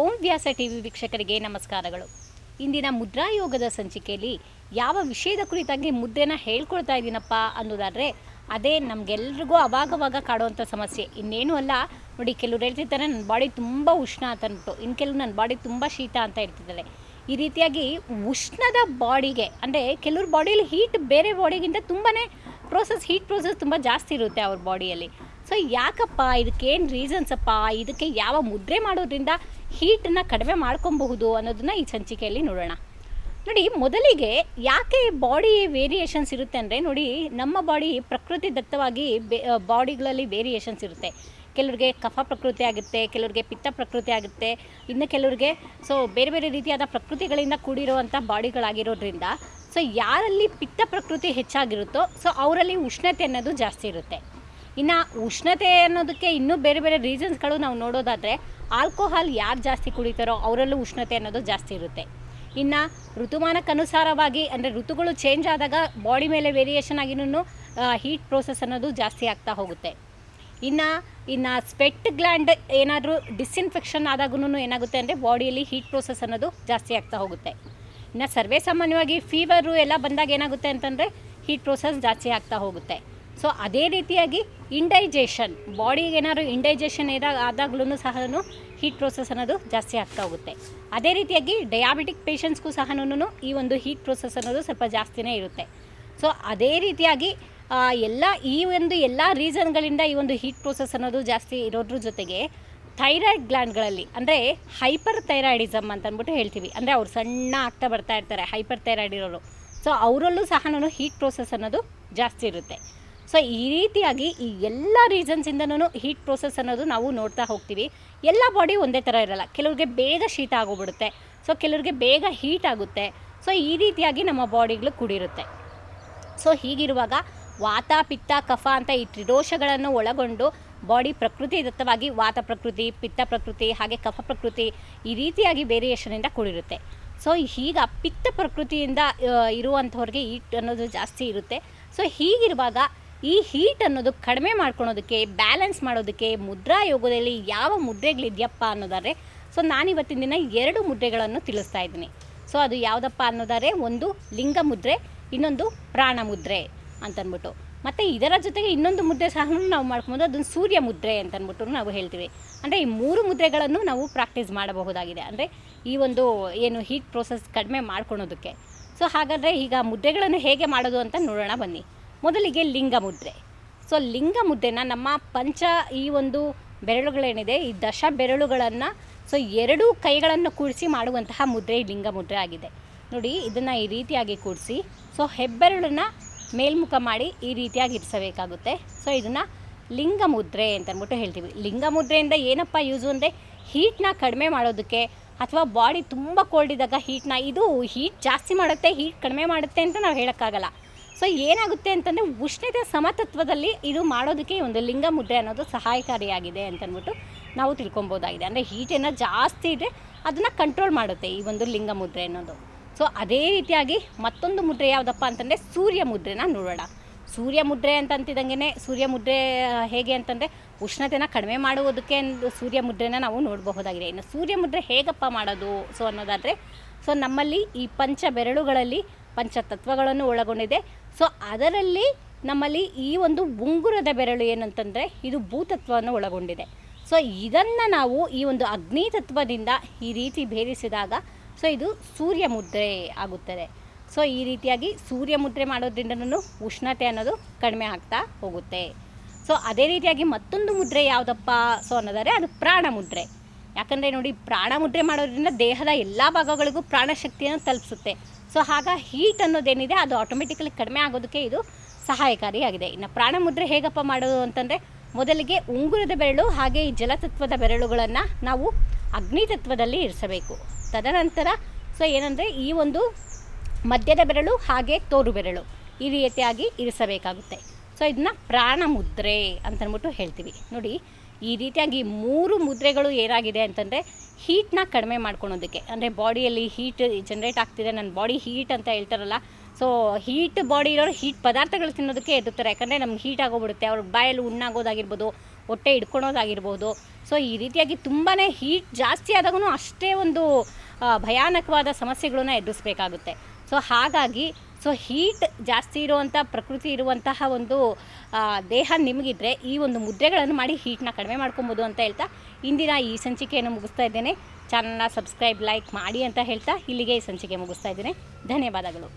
ಓಂ ವ್ಯಾಸ TV ವೀಕ್ಷಕರಿಗೆ ನಮಸ್ಕಾರಗಳು. ಇಂದಿನ ಮುದ್ರಾಯೋಗದ ಸಂಚಿಕೆಯಲ್ಲಿ ಯಾವ ವಿಷಯದ ಕುರಿತಾಗಿ ಮುದ್ರೆನ ಹೇಳ್ಕೊಳ್ತಾ ಇದ್ದೀನಪ್ಪ ಅನ್ನೋದಾದರೆ, ಅದೇ ನಮಗೆಲ್ರಿಗೂ ಅವಾಗವಾಗ ಕಾಡುವಂಥ ಸಮಸ್ಯೆ. ಇನ್ನೇನು ಅಲ್ಲ, ನೋಡಿ ಕೆಲವ್ರು ಹೇಳ್ತಿರ್ತಾರೆ ನನ್ನ ಬಾಡಿ ತುಂಬ ಉಷ್ಣ ಅಂತ ಅಂದ್ಬಿಟ್ಟು. ಇನ್ನು ಕೆಲವು ನನ್ನ ಬಾಡಿ ತುಂಬ ಶೀತ ಅಂತ ಹೇಳ್ತಿದ್ದಾರೆ. ಈ ರೀತಿಯಾಗಿ ಉಷ್ಣದ ಬಾಡಿಗೆ, ಅಂದರೆ ಕೆಲವ್ರ ಬಾಡಿಯಲ್ಲಿ ಹೀಟ್ ಬೇರೆ ಬಾಡಿಗಿಂತ ತುಂಬಾ ಪ್ರೋಸೆಸ್ ಹೀಟ್ ಪ್ರೋಸೆಸ್ ತುಂಬ ಜಾಸ್ತಿ ಇರುತ್ತೆ ಅವ್ರ ಬಾಡಿಯಲ್ಲಿ. ಸೊ ಯಾಕಪ್ಪ, ಇದಕ್ಕೇನು ರೀಸನ್ಸ್ ಅಪ್ಪ? ಇದಕ್ಕೆ ಯಾವ ಮುದ್ರೆ ಮಾಡೋದ್ರಿಂದ ಹೀಟನ್ನು ಕಡಿಮೆ ಮಾಡ್ಕೊಬಹುದು ಅನ್ನೋದನ್ನು ಈ ಸಂಚಿಕೆಯಲ್ಲಿ ನೋಡೋಣ. ನೋಡಿ, ಮೊದಲಿಗೆ ಯಾಕೆ ಬಾಡಿ ವೇರಿಯೇಷನ್ಸ್ ಇರುತ್ತೆ ಅಂದರೆ ನೋಡಿ, ನಮ್ಮ ಬಾಡಿ ಪ್ರಕೃತಿ ದತ್ತವಾಗಿ ಬೇ ಬಾಡಿಗಳಲ್ಲಿ ವೇರಿಯೇಷನ್ಸ್ ಇರುತ್ತೆ. ಕೆಲವರಿಗೆ ಕಫ ಪ್ರಕೃತಿ ಆಗುತ್ತೆ, ಕೆಲವ್ರಿಗೆ ಪಿತ್ತ ಪ್ರಕೃತಿ ಆಗುತ್ತೆ, ಇನ್ನು ಕೆಲವರಿಗೆ ಸೊ ಬೇರೆ ಬೇರೆ ರೀತಿಯಾದ ಪ್ರಕೃತಿಗಳಿಂದ ಕೂಡಿರುವಂಥ ಬಾಡಿಗಳಾಗಿರೋದ್ರಿಂದ ಸೊ ಯಾರಲ್ಲಿ ಪಿತ್ತ ಪ್ರಕೃತಿ ಹೆಚ್ಚಾಗಿರುತ್ತೋ ಸೊ ಅವರಲ್ಲಿ ಉಷ್ಣತೆ ಅನ್ನೋದು ಜಾಸ್ತಿ ಇರುತ್ತೆ. ಇನ್ನು ಉಷ್ಣತೆ ಅನ್ನೋದಕ್ಕೆ ಇನ್ನೂ ಬೇರೆ ಬೇರೆ ರೀಸನ್ಸ್ಗಳು ನಾವು ನೋಡೋದಾದರೆ ಆಲ್ಕೋಹಾಲ್ ಯಾರು ಜಾಸ್ತಿ ಕುಡಿತಾರೋ ಅವರಲ್ಲೂ ಉಷ್ಣತೆ ಅನ್ನೋದು ಜಾಸ್ತಿ ಇರುತ್ತೆ. ಇನ್ನು ಋತುಮಾನಕ್ಕನುಸಾರವಾಗಿ ಅಂದರೆ ಋತುಗಳು ಚೇಂಜ್ ಆದಾಗ ಬಾಡಿ ಮೇಲೆ ವೇರಿಯೇಷನ್ ಆಗಿನೂ ಹೀಟ್ ಪ್ರೋಸೆಸ್ ಅನ್ನೋದು ಜಾಸ್ತಿ ಆಗ್ತಾ ಹೋಗುತ್ತೆ. ಇನ್ನು ಇನ್ನು ಸ್ಪೆಟ್ ಗ್ಲ್ಯಾಂಡ್ ಏನಾದರೂ ಡಿಸ್ಇನ್ಫೆಕ್ಷನ್ ಆದಾಗೂ ಏನಾಗುತ್ತೆ ಅಂದರೆ ಬಾಡಿಯಲ್ಲಿ ಹೀಟ್ ಪ್ರೋಸೆಸ್ ಅನ್ನೋದು ಜಾಸ್ತಿ ಆಗ್ತಾ ಹೋಗುತ್ತೆ. ಇನ್ನು ಸರ್ವೇ ಸಾಮಾನ್ಯವಾಗಿ ಫೀವರು ಎಲ್ಲ ಬಂದಾಗ ಏನಾಗುತ್ತೆ ಅಂತಂದರೆ ಹೀಟ್ ಪ್ರೋಸೆಸ್ ಜಾಸ್ತಿ ಆಗ್ತಾ ಹೋಗುತ್ತೆ. ಸೊ ಅದೇ ರೀತಿಯಾಗಿ ಇಂಡೈಜೇಷನ್ ಬಾಡಿಗೆ ಏನಾದ್ರು ಇಂಡೈಜೇಷನ್ ಏನಾಗ ಆದಾಗ್ಲೂ ಸಹ ಹೀಟ್ ಪ್ರೋಸೆಸ್ ಅನ್ನೋದು ಜಾಸ್ತಿ ಆಗ್ತಾ ಹೋಗುತ್ತೆ. ಅದೇ ರೀತಿಯಾಗಿ ಡಯಾಬಿಟಿಕ್ ಪೇಷಂಟ್ಸ್ಗೂ ಸಹ ಈ ಒಂದು ಹೀಟ್ ಪ್ರೋಸೆಸ್ ಅನ್ನೋದು ಸ್ವಲ್ಪ ಜಾಸ್ತಿನೇ ಇರುತ್ತೆ. ಸೊ ಅದೇ ರೀತಿಯಾಗಿ ಎಲ್ಲ ಈ ಒಂದು ಎಲ್ಲ ರೀಸನ್ಗಳಿಂದ ಈ ಒಂದು ಹೀಟ್ ಪ್ರೋಸೆಸ್ ಅನ್ನೋದು ಜಾಸ್ತಿ ಇರೋದ್ರ ಜೊತೆಗೆ ಥೈರಾಯ್ಡ್ ಗ್ಲ್ಯಾಂಡ್ಗಳಲ್ಲಿ ಅಂದರೆ ಹೈಪರ್ ಥೈರಾಯ್ಡಿಸಮ್ ಅಂತ ಅಂದ್ಬಿಟ್ಟು ಹೇಳ್ತೀವಿ. ಅಂದರೆ ಅವ್ರು ಸಣ್ಣ ಆಗ್ತಾ ಬರ್ತಾ ಇರ್ತಾರೆ ಹೈಪರ್ ಥೈರಾಯ್ಡ್ ಇರೋರು. ಸೊ ಅವರಲ್ಲೂ ಸಹ ಹೀಟ್ ಪ್ರೋಸೆಸ್ ಅನ್ನೋದು ಜಾಸ್ತಿ ಇರುತ್ತೆ. ಸೊ ಈ ರೀತಿಯಾಗಿ ಈ ಎಲ್ಲ ರೀಸನ್ಸಿಂದನೂ ಹೀಟ್ ಪ್ರೋಸೆಸ್ ಅನ್ನೋದು ನಾವು ನೋಡ್ತಾ ಹೋಗ್ತೀವಿ. ಎಲ್ಲ ಬಾಡಿ ಒಂದೇ ಥರ ಇರಲ್ಲ. ಕೆಲವ್ರಿಗೆ ಬೇಗ ಶೀತ ಆಗೋಗ್ಬಿಡುತ್ತೆ. ಸೊ ಕೆಲವ್ರಿಗೆ ಬೇಗ ಹೀಟ್ ಆಗುತ್ತೆ. ಸೊ ಈ ರೀತಿಯಾಗಿ ನಮ್ಮ ಬಾಡಿಗಳು ಕುಡಿರುತ್ತೆ. ಸೊ ಹೀಗಿರುವಾಗ ವಾತ, ಪಿತ್ತ, ಕಫ ಅಂತ ಈ ತ್ರಿದೋಷಗಳನ್ನು ಒಳಗೊಂಡು ಬಾಡಿ ಪ್ರಕೃತಿ ದತ್ತವಾಗಿ ವಾತ ಪ್ರಕೃತಿ, ಪಿತ್ತ ಪ್ರಕೃತಿ, ಹಾಗೆ ಕಫ ಪ್ರಕೃತಿ ಈ ರೀತಿಯಾಗಿ ವೇರಿಯೇಷನಿಂದ ಕೂಡಿರುತ್ತೆ. ಸೊ ಈಗ ಪಿತ್ತ ಪ್ರಕೃತಿಯಿಂದ ಇರುವಂಥವ್ರಿಗೆ ಹೀಟ್ ಅನ್ನೋದು ಜಾಸ್ತಿ ಇರುತ್ತೆ. ಸೊ ಹೀಗಿರುವಾಗ ಈ ಹೀಟ್ ಅನ್ನೋದು ಕಡಿಮೆ ಮಾಡ್ಕೊಳೋದಕ್ಕೆ ಬ್ಯಾಲೆನ್ಸ್ ಮಾಡೋದಕ್ಕೆ ಮುದ್ರಾ ಯೋಗದಲ್ಲಿ ಯಾವ ಮುದ್ರೆಗಳಿದೆಯಪ್ಪ ಅನ್ನೋದಾದರೆ ಸೊ ನಾನಿವತ್ತಿನ ದಿನ ಎರಡು ಮುದ್ರೆಗಳನ್ನು ತಿಳಿಸ್ತಾ ಇದ್ದೀನಿ. ಸೊ ಅದು ಯಾವುದಪ್ಪ ಅನ್ನೋದಾದರೆ, ಒಂದು ಲಿಂಗ ಮುದ್ರೆ, ಇನ್ನೊಂದು ಪ್ರಾಣ ಮುದ್ರೆ ಅಂತನ್ಬಿಟ್ಟು. ಮತ್ತು ಇದರ ಜೊತೆಗೆ ಇನ್ನೊಂದು ಮುದ್ರೆ ಸಹ ನಾವು ಮಾಡ್ಕೊಬೋದು, ಅದೊಂದು ಸೂರ್ಯ ಮುದ್ರೆ ಅಂತನ್ಬಿಟ್ಟು ನಾವು ಹೇಳ್ತೀವಿ. ಅಂದರೆ ಈ ಮೂರು ಮುದ್ರೆಗಳನ್ನು ನಾವು ಪ್ರಾಕ್ಟೀಸ್ ಮಾಡಬಹುದಾಗಿದೆ. ಅಂದರೆ ಈ ಒಂದು ಏನು ಹೀಟ್ ಪ್ರೋಸೆಸ್ ಕಡಿಮೆ ಮಾಡ್ಕೊಳೋದಕ್ಕೆ. ಸೊ ಹಾಗಾದರೆ ಈಗ ಮುದ್ರೆಗಳನ್ನು ಹೇಗೆ ಮಾಡೋದು ಅಂತ ನೋಡೋಣ ಬನ್ನಿ. ಮೊದಲಿಗೆ ಲಿಂಗ ಮುದ್ರೆ ಸೊ ಲಿಂಗ ಮುದ್ರೆನ ನಮ್ಮ ಪಂಚ ಈ ಒಂದು ಬೆರಳುಗಳೇನಿದೆ, ಈ ದಶ ಬೆರಳುಗಳನ್ನು ಸೊ ಎರಡೂ ಕೈಗಳನ್ನು ಕೂಡಿಸಿ ಮಾಡುವಂತಹ ಮುದ್ರೆ, ಈ ಲಿಂಗ ಮುದ್ರೆ ಆಗಿದೆ. ನೋಡಿ, ಇದನ್ನು ಈ ರೀತಿಯಾಗಿ ಕೂಡಿಸಿ, ಸೊ ಹೆಬ್ಬೆರಳನ್ನು ಮೇಲ್ಮುಖ ಮಾಡಿ ಈ ರೀತಿಯಾಗಿ ಇರಿಸಬೇಕಾಗುತ್ತೆ. ಸೊ ಇದನ್ನು ಲಿಂಗ ಮುದ್ರೆ ಅಂತ ಹೇಳ್ತೀವಿ. ಲಿಂಗ ಮುದ್ರೆಯಿಂದ ಏನಪ್ಪ ಯೂಸು ಅಂದರೆ ಹೀಟ್ನ ಕಡಿಮೆ ಮಾಡೋದಕ್ಕೆ ಅಥವಾ ಬಾಡಿ ತುಂಬ ಕೋಲ್ಡ್ ಇದ್ದಾಗ ಹೀಟ್ನ ಇದು ಹೀಟ್ ಜಾಸ್ತಿ ಮಾಡುತ್ತೆ ಹೀಟ್ ಕಡಿಮೆ ಮಾಡುತ್ತೆ ಅಂತ ನಾವು ಹೇಳೋಕ್ಕಾಗಲ್ಲ. ಸೊ ಏನಾಗುತ್ತೆ ಅಂತಂದರೆ ಉಷ್ಣತೆ ಸಮತತ್ವದಲ್ಲಿ ಇದು ಮಾಡೋದಕ್ಕೆ ಒಂದು ಲಿಂಗ ಮುದ್ರೆ ಅನ್ನೋದು ಸಹಾಯಕಾರಿಯಾಗಿದೆ ಅಂತಂದ್ಬಿಟ್ಟು ನಾವು ತಿಳ್ಕೊಬೋದಾಗಿದೆ. ಅಂದರೆ ಹೀಟೇನ ಜಾಸ್ತಿ ಇದ್ದರೆ ಅದನ್ನು ಕಂಟ್ರೋಲ್ ಮಾಡುತ್ತೆ ಈ ಒಂದು ಲಿಂಗ ಮುದ್ರೆ ಅನ್ನೋದು. ಸೊ ಅದೇ ರೀತಿಯಾಗಿ ಮತ್ತೊಂದು ಮುದ್ರೆ ಯಾವುದಪ್ಪ ಅಂತಂದರೆ ಸೂರ್ಯ ಮುದ್ರೆನ ನೋಡೋಣ. ಸೂರ್ಯ ಮುದ್ರೆ ಅಂತಂತಿದ್ದಂಗೆ ಸೂರ್ಯ ಮುದ್ರೆ ಹೇಗೆ ಅಂತಂದರೆ ಉಷ್ಣತೆನ ಕಡಿಮೆ ಮಾಡುವುದಕ್ಕೆ ಸೂರ್ಯ ಮುದ್ರೆನ ನಾವು ನೋಡಬಹುದಾಗಿದೆ. ಇನ್ನು ಸೂರ್ಯ ಮುದ್ರೆ ಹೇಗಪ್ಪ ಮಾಡೋದು? ಸೊ ಅನ್ನೋದಾದರೆ, ಸೊ ನಮ್ಮಲ್ಲಿ ಈ ಪಂಚ ಬೆರಳುಗಳಲ್ಲಿ ಪಂಚತತ್ವಗಳನ್ನು ಒಳಗೊಂಡಿದೆ. ಸೊ ಅದರಲ್ಲಿ ನಮ್ಮಲ್ಲಿ ಈ ಒಂದು ಉಂಗುರದ ಬೆರಳು ಏನಂತಂದರೆ ಇದು ಭೂತತ್ವವನ್ನು ಒಳಗೊಂಡಿದೆ. ಸೊ ಇದನ್ನು ನಾವು ಈ ಒಂದು ಅಗ್ನಿ ತತ್ವದಿಂದ ಈ ರೀತಿ ಭೇದಿಸಿದಾಗ ಸೊ ಇದು ಸೂರ್ಯ ಮುದ್ರೆ ಆಗುತ್ತದೆ. ಸೊ ಈ ರೀತಿಯಾಗಿ ಸೂರ್ಯ ಮುದ್ರೆ ಮಾಡೋದ್ರಿಂದನೂ ಉಷ್ಣತೆ ಅನ್ನೋದು ಕಡಿಮೆ ಆಗ್ತಾ ಹೋಗುತ್ತೆ. ಸೊ ಅದೇ ರೀತಿಯಾಗಿ ಮತ್ತೊಂದು ಮುದ್ರೆ ಯಾವುದಪ್ಪ? ಸೊ ಅನ್ನೋದಾದರೆ ಅದು ಪ್ರಾಣ ಮುದ್ರೆ ಯಾಕಂದರೆ ನೋಡಿ ಪ್ರಾಣ ಮುದ್ರೆ ಮಾಡೋದ್ರಿಂದ ದೇಹದ ಎಲ್ಲ ಭಾಗಗಳಿಗೂ ಪ್ರಾಣಶಕ್ತಿಯನ್ನು ತಲುಪಿಸುತ್ತೆ. ಸೊ ಆಗ ಹೀಟ್ ಅನ್ನೋದೇನಿದೆ, ಅದು ಆಟೋಮೆಟಿಕಲಿ ಕಡಿಮೆ ಆಗೋದಕ್ಕೆ ಇದು ಸಹಾಯಕಾರಿಯಾಗಿದೆ. ಇನ್ನು ಪ್ರಾಣಮುದ್ರೆ ಹೇಗಪ್ಪ ಮಾಡೋದು ಅಂತಂದರೆ, ಮೊದಲಿಗೆ ಉಂಗುರದ ಬೆರಳು ಹಾಗೆ ಈ ಜಲತತ್ವದ ಬೆರಳುಗಳನ್ನು ನಾವು ಅಗ್ನಿ ತತ್ವದಲ್ಲಿ ಇರಿಸಬೇಕು. ತದನಂತರ ಸೊ ಏನಂದರೆ ಈ ಒಂದು ಮಧ್ಯದ ಬೆರಳು ಹಾಗೆ ತೋರು ಬೆರಳು ಈ ರೀತಿಯಾಗಿ ಇರಿಸಬೇಕಾಗುತ್ತೆ. ಸೊ ಇದನ್ನ ಪ್ರಾಣ ಮುದ್ರೆ ಅಂತಂದ್ಬಿಟ್ಟು ಹೇಳ್ತೀವಿ. ನೋಡಿ ಈ ರೀತಿಯಾಗಿ ಮೂರು ಮುದ್ರೆಗಳು ಏನಾಗಿದೆ ಅಂತಂದರೆ ಹೀಟ್ನ ಕಡಿಮೆ ಮಾಡ್ಕೊಳೋದಕ್ಕೆ. ಅಂದರೆ ಬಾಡಿಯಲ್ಲಿ ಹೀಟ್ ಜನ್ರೇಟ್ ಆಗ್ತಿದೆ ನನ್ನ ಬಾಡಿ ಹೀಟ್ ಅಂತ ಹೇಳ್ತಾರಲ್ಲ. ಸೊ ಹೀಟ್ ಬಾಡಿ ಇರೋರು ಹೀಟ್ ಪದಾರ್ಥಗಳು ತಿನ್ನೋದಕ್ಕೆ ಎದುರ್ತಾರೆ ಯಾಕಂದರೆ ನಮ್ಗೆ ಹೀಟ್ ಆಗೋಗ್ಬಿಡುತ್ತೆ. ಅವ್ರ ಬಾಯಲ್ಲಿ ಉಣ್ಣಾಗೋದಾಗಿರ್ಬೋದು, ಹೊಟ್ಟೆ ಹಿಡ್ಕೊಳೋದಾಗಿರ್ಬೋದು. ಸೊ ಈ ರೀತಿಯಾಗಿ ತುಂಬಾ ಹೀಟ್ ಜಾಸ್ತಿ ಆದಾಗೂ ಅಷ್ಟೇ ಒಂದು ಭಯಾನಕವಾದ ಸಮಸ್ಯೆಗಳನ್ನ ಎದುರಿಸ್ಬೇಕಾಗುತ್ತೆ. ಸೊ ಹಾಗಾಗಿ ಸೊ ಹೀಟ್ ಜಾಸ್ತಿ ಇರುವಂಥ ಪ್ರಕೃತಿ ಇರುವಂತಹ ಒಂದು ದೇಹ ನಿಮಗಿದ್ರೆ ಈ ಒಂದು ಮುದ್ರೆಗಳನ್ನು ಮಾಡಿ ಹೀಟ್ನ ಕಡಿಮೆ ಮಾಡ್ಕೊಬೋದು ಅಂತ ಹೇಳ್ತಾ ಇಂದಿನ ಈ ಸಂಚಿಕೆಯನ್ನು ಮುಗಿಸ್ತಾ ಇದ್ದೇನೆ. ಚಾನಲ್ನ ಸಬ್ಸ್ಕ್ರೈಬ್ ಲೈಕ್ ಮಾಡಿ ಅಂತ ಹೇಳ್ತಾ ಇಲ್ಲಿಗೆ ಈ ಸಂಚಿಕೆ ಮುಗಿಸ್ತಾ ಇದ್ದೇನೆ. ಧನ್ಯವಾದಗಳು.